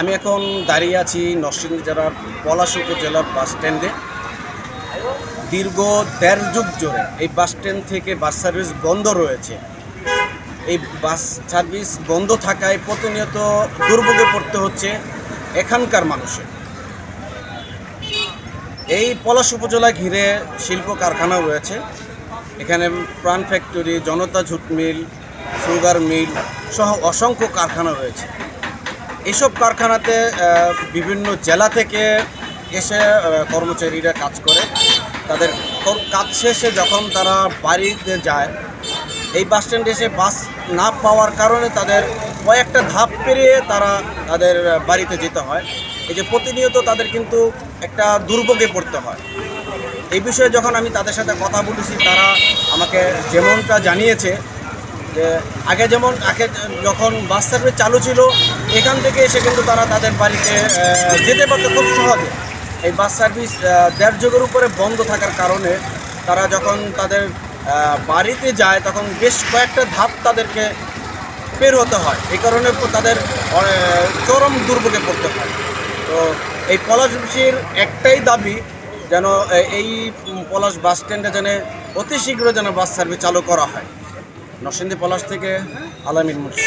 আমি এখন দাঁড়িয়ে আছি নরসিংদী জেলার পলাশ উপজেলার বাস স্ট্যান্ডে। দীর্ঘ দেড় যুগ জুড়ে এই বাস স্ট্যান্ড থেকে বাস সার্ভিস বন্ধ রয়েছে। এই বাস সার্ভিস বন্ধ থাকায় প্রতিনিয়ত দুর্ভোগে পড়তে হচ্ছে এখানকার মানুষের। এই পলাশ উপজেলা ঘিরে শিল্প কারখানা রয়েছে। এখানে প্রাণ ফ্যাক্টরি, জনতা ঝুট মিল, সুগার মিল সহ অসংখ্য কারখানা রয়েছে। এইসব কারখানাতে বিভিন্ন জেলা থেকে এসে কর্মচারীরা কাজ করে। তাদের কাজ শেষে যখন তারা বাড়িতে যায়, এই বাস স্ট্যান্ডে এসে বাস না পাওয়ার কারণে তাদের কয়েকটা ধাপ পেরিয়ে তারা তাদের বাড়িতে যেতে হয়। এই যে প্রতিনিয়ত তাদের কিন্তু একটা দুর্ভোগে পড়তে হয়। এই বিষয়ে যখন আমি তাদের সাথে কথা বলেছি, তারা আমাকে যেমনটা জানিয়েছে যে আগে যেমন, আগে যখন বাস সার্ভিস চালু ছিল, এখান থেকে এসে কিন্তু তারা তাদের বাড়িতে যেতে পারতো খুব সহজে। এই বাস সার্ভিস দেড় যুগের উপরে বন্ধ থাকার কারণে তারা যখন তাদের বাড়িতে যায়, তখন বেশ কয়েকটা ধাপ তাদেরকে বের হতে হয়। এই কারণে তাদের চরম দুর্ভোগে পড়তে হয়। তো এই পলাশ পলাশবাসীর একটাই দাবি, যেন এই পলাশ বাস স্ট্যান্ডে যেন অতি শীঘ্র যেন বাস সার্ভিস চালু করা হয়। নরসিংদী পলাশ থেকে আলামিন মুন্সি